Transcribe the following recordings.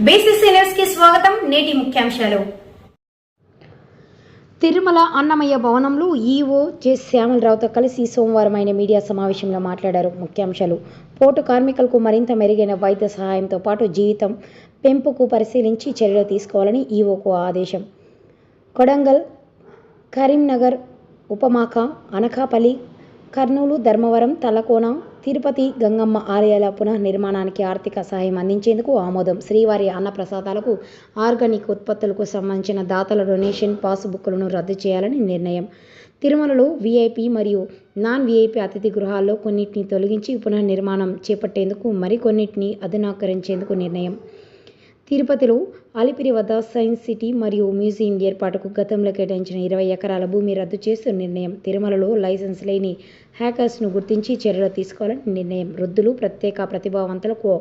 నేటి ముఖ్యాంశాలు. తిరుమల అన్నమయ్య భవనంలో ఈఓ జె. శ్యామలరావుతో కలిసి సోమవారం ఆయన మీడియా సమావేశంలో మాట్లాడారు ముఖ్యాంశాలు. పోటు కార్మికులకు మరింత మెరుగైన వైద్య సహాయంతో పాటు జీవితం పెంపుకు పరిశీలించి చర్యలు తీసుకోవాలని ఈఓకు ఆదేశం. కొడంగల్ కరీంనగర్ ఉపమాక అనకాపల్లి కర్నూలు ధర్మవరం తలకోన తిరుపతి గంగమ్మ ఆలయాల పునర్నిర్మాణానికి ఆర్థిక సహాయం అందించేందుకు ఆమోదం. శ్రీవారి అన్నప్రసాదాలకు ఆర్గానిక్ ఉత్పత్తులకు సంబంధించిన దాతల డొనేషన్ పాస్బుక్లను రద్దు చేయాలని నిర్ణయం. తిరుమలలో వీఐపీ మరియు నాన్ వీఐపీ అతిథి గృహాల్లో కొన్నిటిని తొలగించి పునర్నిర్మాణం చేపట్టేందుకు మరికొన్నిటిని అధునాకరించేందుకు నిర్ణయం. తిరుపతిలో అలిపిరి వద్ద సైన్స్ సిటీ మరియు మ్యూజియం ఏర్పాటుకు గతంలో కేటాయించిన ఇరవై ఎకరాల భూమి రద్దు చేస్తూ నిర్ణయం. తిరుమలలో లైసెన్స్ లేని హ్యాకర్స్ను గుర్తించి చర్యలు తీసుకోవాలని నిర్ణయం. వృద్ధులు ప్రత్యేక ప్రతిభావంతులకు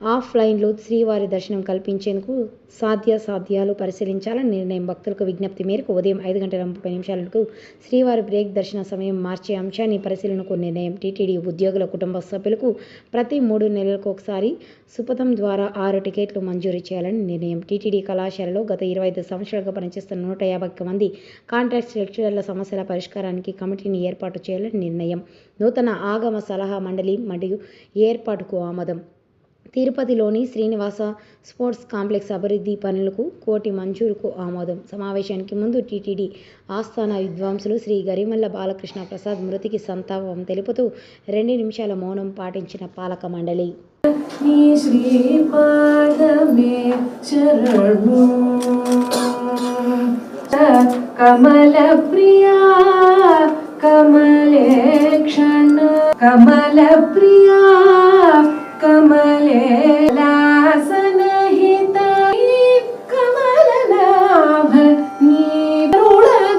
ఆఫ్లైన్లో శ్రీవారి దర్శనం కల్పించేందుకు సాధ్య సాధ్యాలు పరిశీలించాలని నిర్ణయం భక్తులకు విజ్ఞప్తి మేరకు ఉదయం ఐదు గంటల ముప్పై నిమిషాలకు శ్రీవారి బ్రేక్ దర్శన సమయం మార్చే అంశాన్ని పరిశీలనకు నిర్ణయం టీటీడీ ఉద్యోగుల కుటుంబ సభ్యులకు ప్రతి మూడు నెలలకు ఒకసారి సుపథం ద్వారా ఆరు టికెట్లు మంజూరు చేయాలని నిర్ణయం టీటీడీ కళాశాలలో గత ఇరవై ఐదు సంవత్సరాలుగా పనిచేస్తున్న నూట యాభై మంది కాంట్రాక్ట్ లెక్చరర్ల సమస్యల పరిష్కారానికి కమిటీని ఏర్పాటు చేయాలని నిర్ణయం. నూతన ఆగమ సలహా మండలి మరియు ఏర్పాటుకు ఆమోదం. తిరుపతిలోని శ్రీనివాస స్పోర్ట్స్ కాంప్లెక్స్ అభివృద్ధి పనులకు కోటి మంజూరుకు ఆమోదం. సమావేశానికి ముందు టీటీడీ ఆస్థాన విద్వాంసులు శ్రీ గరిమల్ల బాలకృష్ణ ప్రసాద్ మృతికి సంతాపం తెలుపుతూ రెండు నిమిషాల మౌనం పాటించిన పాలక మండలి. కమల ప్రియా కమలే క్షణ. కమల ప్రియా कमले लासन हित कमलनाभ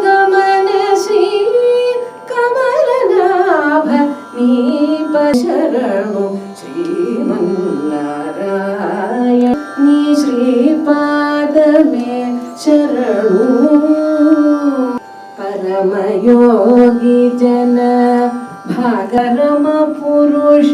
गमन श्री कमलनाभ नीप शरणो श्रीमन्नारायण नी श्रीपाद में शरण परम योगी जन, भागरम पुरुष